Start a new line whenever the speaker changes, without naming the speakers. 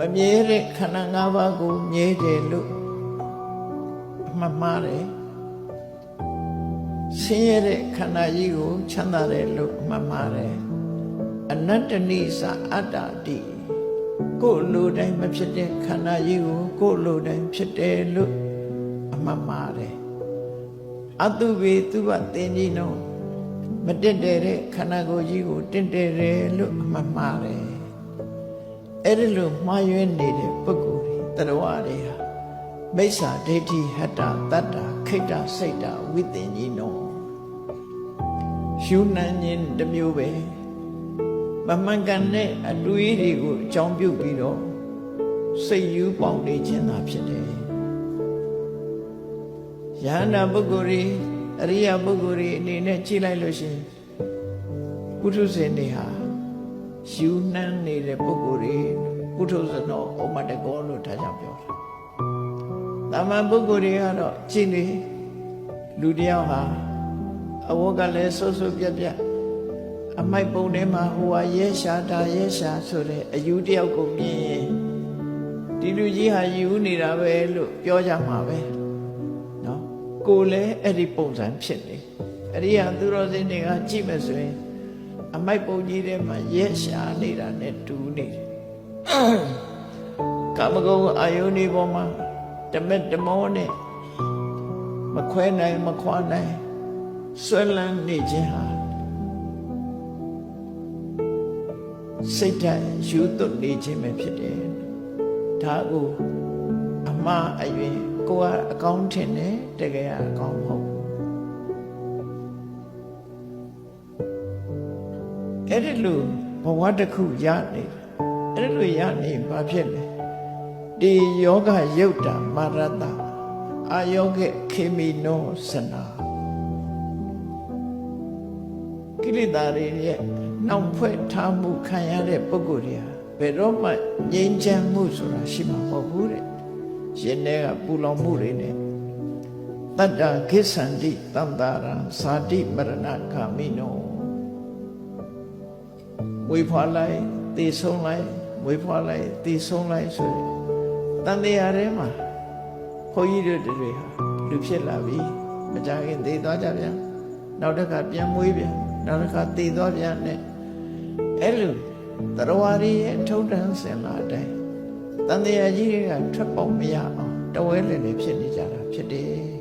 မမြဲတဲ့ခန္ဓာ၅ပါးကိုမြဲတယ်လို့အမှတ်မှားတယ်ဆင်းရဲတဲ့ခန္ဓာကြီးကိုချမ်းသာတယ်လို့အမှတ်မှားတယ်အနတ္တနိသအတ္တတိကိုယ်လိုတိုင်းမဖြစ်တဲ့ခန္ဓာကြီးကိုကိုယ်လိုတိုင်းဖြစ်တယ်လို့အမှတ်မှားတယ်အတုဝေသူဝတင်ကြီးနောမတင့်တယ်တဲ့ခန္ဓာကိုယ်ကြီးကိုတင့်တယ်တယ်လို့အမှတ်မှားတယ် အဲ့ဒီလိုမှားယွင်းနေတဲ့ပုဂ္ဂိုလ်တွေတရဝတွေဟာမိစ္ဆာဒိဋ္ဌိဟတ္တတတ္တာခိတ္တစိတ်တာဝိတင်ကြီးနောရှုနှံခြင်းတစ်မျိုးပဲမမှန်ကန်တဲ့အတွေးတွေကိုအကြောင်းပြုပြီးတော့စိတ်ယူပေါက်နေခြင်းသာဖြစ်တယ်ယဟန္တာပုဂ္ဂိုလ်တွေအရိယပုဂ္ဂိုလ်တွေအနေနဲ့ကြည့်လိုက်လို့ရှိရင်ပုထုဇဉ်တွေဟာ ယူနှံနေတဲ့ပုဂ္ဂိုလ်တွေပုထုဇဏောဩမတကောလို့ဒါကြောင့်ပြောတာတာမန်ပုဂ္ဂိုလ်တွေကတော့ကြည့်နေလူတယောက်ဟာအဝတ်ကလည်းဆွဆွပြက်ပြက်အမိုက်ပုံထဲမှာဟိုဟာရဲရှာတာရဲရှာဆိုတဲ့အယူတယောက်ကိုမြင်ရင်ဒီလူကြီးဟာယူနေတာပဲလို့ပြောကြမှာပဲနော်ကိုလည်းအဲ့ဒီပုံစံဖြစ်နေအဲ့ဒီဟာသူတော်စင်တွေကကြည့်မယ်ဆိုရင် အမိုက်ပုံကြီးထဲမှာရဲရှာနေတာနဲ့တူနေတယ်ကာမဂုဏ်အာယုန်ဒီပေါ်မှာတမက်တမောနဲ့မခွဲနိုင်မခွာနိုင်ဆွဲလန်းနေခြင်းဟာစိတ်ဓာတ်ယူသွတ်နေခြင်းပဲဖြစ်တယ်ဒါကိုအမှားအယွင်ကိုကအကောင်းထင်တယ်တကယ်အကောင်းမဟုတ် အဲ့ဒီလိုဘဝတစ်ခုရနေတယ်အဲ့ဒီလိုရနေဘာဖြစ်လဲဒီယောဂယုတ်တာမာရတအာယောဂခေမီနောစနာကိလေသာတွေရဲ့နောက်ဖွဲ့ထားမှုခံရတဲ့ပုဂ္ဂိုလ်တွေဟာဘယ်တော့မှငြိမ်းချမ်းမှုဆိုတာရှိမှာမဟုတ်ဘူးတဲ့ရှင်ထဲကပူလောင်မှုတွေနဲ့တတ္တခိစ္ဆန္တိတန္တာရံဇာတိမရဏဂာမိနော ဝေဖွာလိုက်တည်ဆုံးလိုက်ဝေဖွာလိုက်တည်ဆုံးလိုက်ဆိုရင်တန်တရားထဲမှာဘုန်းကြီးတို့တွေဟာလူဖြစ်လာပြီမကြခင်တည်သွားကြပြန်နောက်တစ်ခါပြန်မွေးပြန်နောက်တစ်ခါတည်သွားပြန်နဲ့အဲ့လိုတရဝရီရဲ့ထုံတန်းစင်လာတိုင်းတန်တရားကြီးတွေကထွက်ပေါက်မရအောင်တဝဲလည်လည်ဖြစ်နေကြတာဖြစ်တယ်